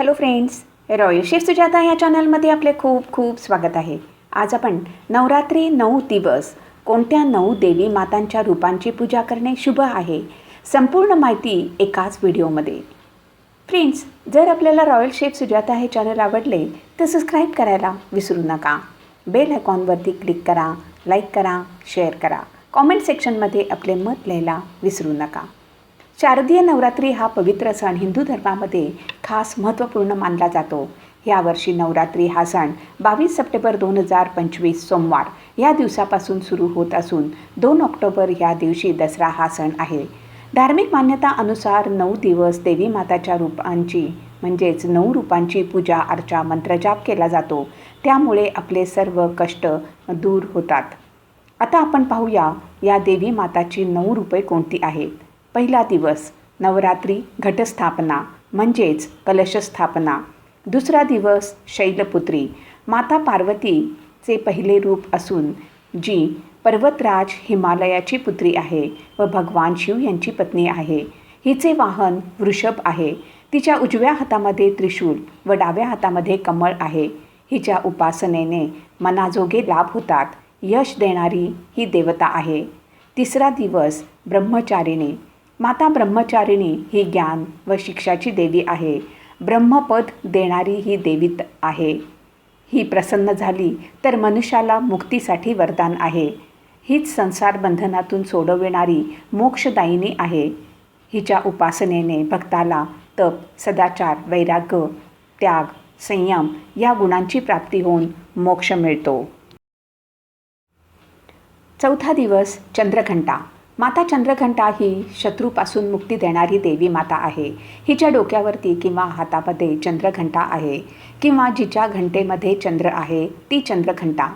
Hello friends royal chef Sujata या चॅनलमध्ये आपले खूप खूप स्वागत आहे. आज आपण नवरात्री नऊ दिवस कोणत्या नऊ देवी मातांच्या रूपांची पूजा करणे शुभ आहे संपूर्ण माहिती एकाच व्हिडिओमध्ये. फ्रेंड्स जर आपल्याला रॉयल शेफ सुजाता हे चॅनल आवडले तर सबस्क्राईब करायला विसरू नका. बेल आयकॉनवरती क्लिक करा लाईक करा शेअर करा. कॉमेंट सेक्शनमध्ये आपले मत लिहायला विसरू नका. शारदीय नवरात्री हा पवित्र सण हिंदू धर्मामध्ये खास महत्त्वपूर्ण मानला जातो. यावर्षी नवरात्री हा सण बावीस सप्टेंबर दोन हजार पंचवीस सोमवार या दिवसापासून सुरू होत असून दोन ऑक्टोबर या दिवशी दसरा हा सण आहे. धार्मिक मान्यता अनुसार नऊ दिवस देवी माताच्या रूपांची म्हणजेच नऊ रूपांची पूजा अर्चा मंत्रजाप केला जातो. त्यामुळे आपले सर्व कष्ट दूर होतात. आता आपण पाहूया या देवी माताची नऊ रूपे कोणती आहेत? पहिला दिवस नवरात्री घटस्थापना म्हणजेच कलशस्थापना. दुसरा दिवस शैलपुत्री. माता पार्वतीचे पहिले रूप असून जी पर्वतराज हिमालयाची पुत्री आहे व भगवान शिव यांची पत्नी आहे. हिचे वाहन वृषभ आहे. तिच्या उजव्या हातामध्ये त्रिशूल व डाव्या हातामध्ये कमळ आहे. हिच्या उपासनेने मनाजोगे लाभ होतात. यश देणारी ही देवता आहे. तिसरा दिवस ब्रह्मचारिणी. माता ब्रह्मचारिणी ही ज्ञान व शिक्षाची देवी आहे. ब्रह्मपद देणारी ही देवीत आहे. ही प्रसन्न झाली तर मनुष्याला मुक्तीसाठी वरदान आहे. हीच संसार बंधनातून सोडविणारी मोक्षदायिनी आहे. हिच्या उपासनेने भक्ताला तप सदाचार वैराग्य त्याग संयम या गुणांची प्राप्ती होऊन मोक्ष मिळतो. चौथा दिवस चंद्रघंटा. माता चंद्रघंटा ही शत्रूपासून मुक्ती देणारी देवी माता आहे. हिच्या डोक्यावरती किंवा हातामध्ये चंद्रघंटा आहे किंवा जिच्या घंटेमध्ये चंद्र आहे ती चंद्रघंटा.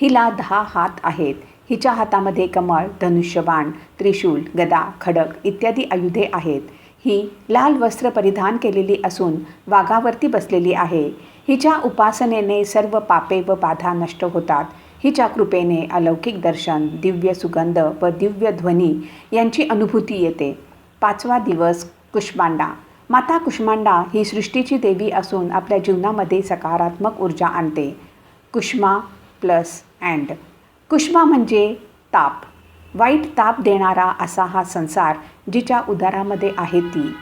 हिला दहा हात आहेत. हिच्या हातामध्ये कमळ धनुष्यबाण त्रिशूल गदा खडक इत्यादी आयुधे आहेत. ही लाल वस्त्र परिधान केलेली असून वाघावरती बसलेली आहे. हिच्या उपासनेने सर्व पापे व बाधा नष्ट होतात. हिच्या कृपेने अलौकिक दर्शन दिव्य सुगंध व दिव्य ध्वनी यांची अनुभूती येते. पाचवा दिवस कुष्मांडा. माता कुष्मांडा ही सृष्टीची देवी असून आपल्या जीवनामध्ये सकारात्मक ऊर्जा आणते. Kushma plus and. कुष्मा म्हणजे ताप. वाईट ताप देणारा असा हा संसार जिच्या उदारामध्ये आहे ती.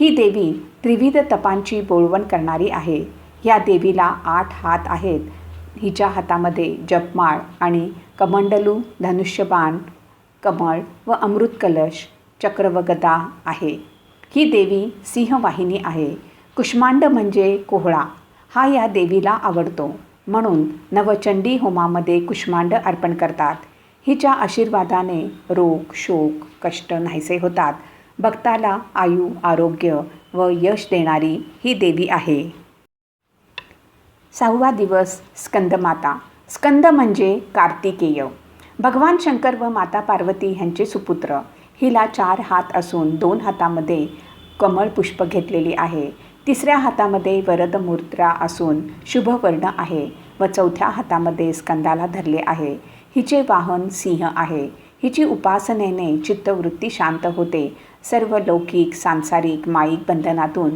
ही देवी त्रिविध तपांची बोळवण करणारी आहे. या देवीला आठ हात आहेत. हिच्या हातामध्ये जपमाळ आणि कमंडलू धनुष्यबाण कमळ व अमृत कलश चक्र व गदा आहे. ही देवी सिंहवाहिनी आहे. कुष्मांड म्हणजे कोहळा. हा या देवीला आवडतो. म्हणून नवचंडी होमामध्ये कुष्मांड अर्पण करतात. हिच्या आशीर्वादाने रोग शोक कष्ट नाहीसे होतात. भक्ताला आयु आरोग्य व यश देणारी ही देवी आहे. सहावा दिवस स्कंदमाता. स्कंद म्हणजे कार्तिकेय. भगवान शंकर व माता पार्वती ह्यांचे सुपुत्र. हिला चार हात असून दोन हातामध्ये कमळ पुष्प घेतलेली आहे. तिसऱ्या हातामध्ये वरद मुद्रा असून शुभवर्ण आहे व चौथ्या हातामध्ये स्कंदाला धरले आहे. हिचे वाहन सिंह आहे. हिची उपासनेने चित्तवृत्ती शांत होते. सर्व लौकिक सांसारिक माईक बंधनातून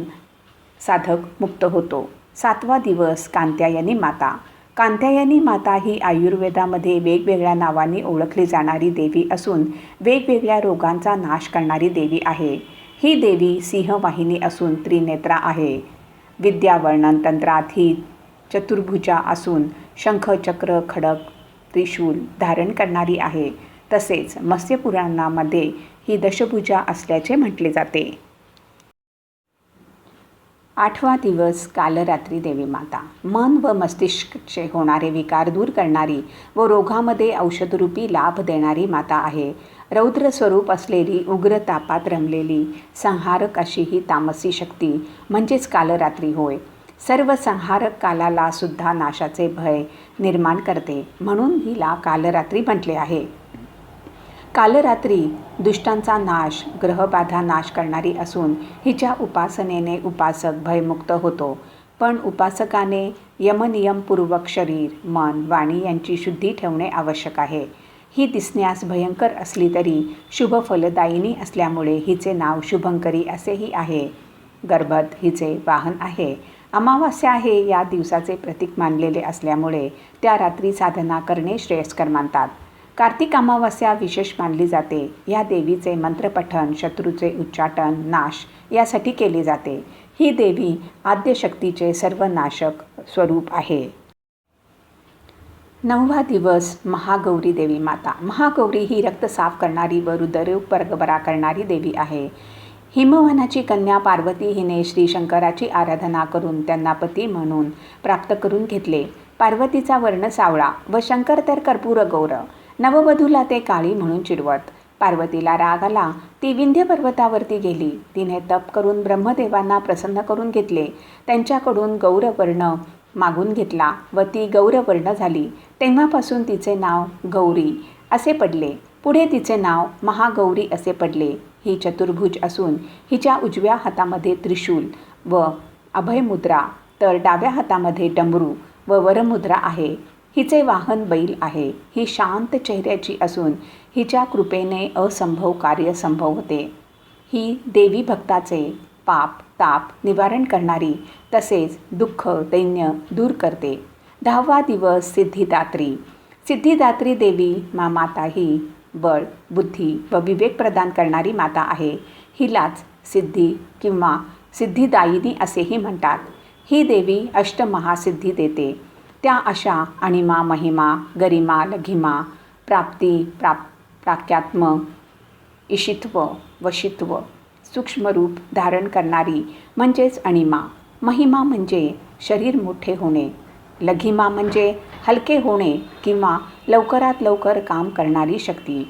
साधक मुक्त होतो. सातवा दिवस कांत्यायनी माता. कांत्यायनी माता ही आयुर्वेदामध्ये वेगवेगळ्या नावांनी ओळखली जाणारी देवी असून वेगवेगळ्या रोगांचा नाश करणारी देवी आहे. ही देवी सिंहवाहिनी असून त्रिनेत्रा आहे. विद्यावर्णन तंत्रात ही चतुर्भुजा असून शंख चक्र खडक त्रिशूल धारण करणारी आहे. तसेच मत्स्यपुराणामध्ये ही दशभुजा असल्याचे म्हटले जाते. आठवा दिवस कालरात्री देवी माता. मन व मस्तिष्कचे होणारे विकार दूर करणारी व रोगामध्ये औषधरूपी लाभ देणारी माता आहे. रौद्र स्वरूप असलेली उग्र तापात रमलेली संहारक अशी ही तामसी शक्ती म्हणजेच कालरात्री होय. सर्व संहारक कालाला सुद्धा नाशाचे भय निर्माण करते. म्हणून हिला कालरात्री म्हटले आहे. कालरात्री दुष्टांचा नाश ग्रहबाधा नाश करणारी असून हिच्या उपासनेने उपासक भयमुक्त होतो. पण उपासकाने यमनियमपूर्वक शरीर मन वाणी यांची शुद्धी ठेवणे आवश्यक आहे. ही दिसण्यास भयंकर असली तरी शुभ फलदायिनी असल्यामुळे हिचे नाव शुभंकरी असेही आहे. गर्भत हिचे वाहन आहे. अमावास्या आहे या दिवसाचे प्रतीक मानलेले असल्यामुळे त्या रात्री साधना करणे श्रेयस्कर मानतात. कार्तिक अमावस्या विशेष मानली जाते. या देवीचे मंत्रपठण शत्रूचे उच्चाटन नाश यासाठी केले जाते. ही देवी आद्यशक्तीचे सर्वनाशक स्वरूप आहे. नववा दिवस महागौरी देवी माता. महागौरी ही रक्त साफ करणारी व हृदयरोग परगबरा करणारी देवी आहे. हिमवनाची कन्या पार्वती हिने श्री शंकराची आराधना करून त्यांना पती म्हणून प्राप्त करून घेतले. पार्वतीचा वर्ण सावळा व शंकर तर कर्पूर गौर. नववधूला ते काळी म्हणून चिडवत. पार्वतीला राग आला ती विंध्य पर्वतावरती गेली. तिने तप करून ब्रह्मदेवांना प्रसन्न करून घेतले. त्यांच्याकडून गौरवर्ण मागून घेतला व ती गौरवर्ण झाली. तेव्हापासून तिचे नाव गौरी असे पडले. पुढे तिचे नाव महागौरी असे पडले. ही चतुर्भुज असून हिच्या उजव्या हातामध्ये त्रिशूल व अभयमुद्रा तर डाव्या हातामध्ये डमरू व वरमुद्रा आहे. हिचे वाहन बैल आहे. ही शांत चेहऱ्याची असून हिच्या कृपेने असंभव कार्य संभव होते. ही देवी भक्ताचे पाप ताप निवारण करणारी तसेच दुःख दैन्य दूर करते. दहावा दिवस सिद्धिदात्री. सिद्धिदात्री देवी मा माता ही बळ बुद्धी व विवेक प्रदान करणारी माता आहे. हिलाच सिद्धी किंवा सिद्धिदायिनी असेही म्हणतात. ही देवी अष्टमहासिद्धी देते. त्या अशा अणिमा महिमा गरिमा लघिमा प्राप्ती प्राप प्राक्यात्म इशित्व वशित्व सूक्ष्मरूप धारण करणारी म्हणजेच अणिमा महिमा म्हणजे शरीर मोठे होणे. लघिमा म्हणजे हलके होणे किंवा लवकरात लवकर काम करणारी शक्ती.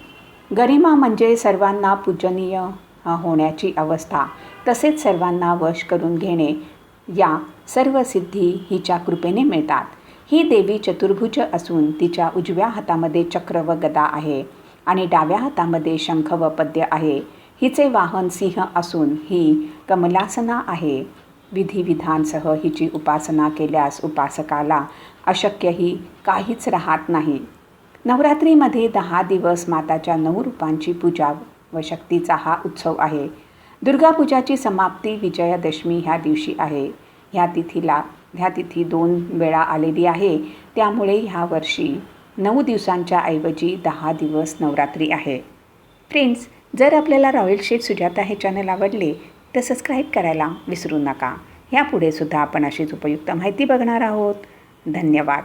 गरिमा म्हणजे सर्वांना पूजनीय होण्याची अवस्था. तसेच सर्वांना वश करून घेणे या सर्व सिद्धी हिच्या कृपेने मिळतात. ही देवी चतुर्भुज असून तिच्या उजव्या हातामध्ये चक्र व गदा आहे आणि डाव्या हातामध्ये शंख व पद्य आहे. हिचे वाहन सिंह असून ही कमलासना आहे. विधिविधानसह हिची उपासना केल्यास उपासकाला अशक्यही काहीच राहत नाही. नवरात्रीमध्ये दहा दिवस माताच्या नऊ रूपांची पूजा व शक्तीचा हा उत्सव आहे. दुर्गापूजाची समाप्ती विजयादशमी ह्या दिवशी आहे. ह्या तिथीला ह्या तिथी दोन वेळा आलेली आहे. त्यामुळे ह्या वर्षी नऊ दिवसांच्या ऐवजी दहा दिवस नवरात्री आहे. फ्रेंड्स जर आपल्याला रॉयल शेड सुजाता हे चॅनल आवडले तर सबस्क्राईब करायला विसरू नका. ह्यापुढे सुद्धा आपण अशीच उपयुक्त माहिती बघणार आहोत. धन्यवाद.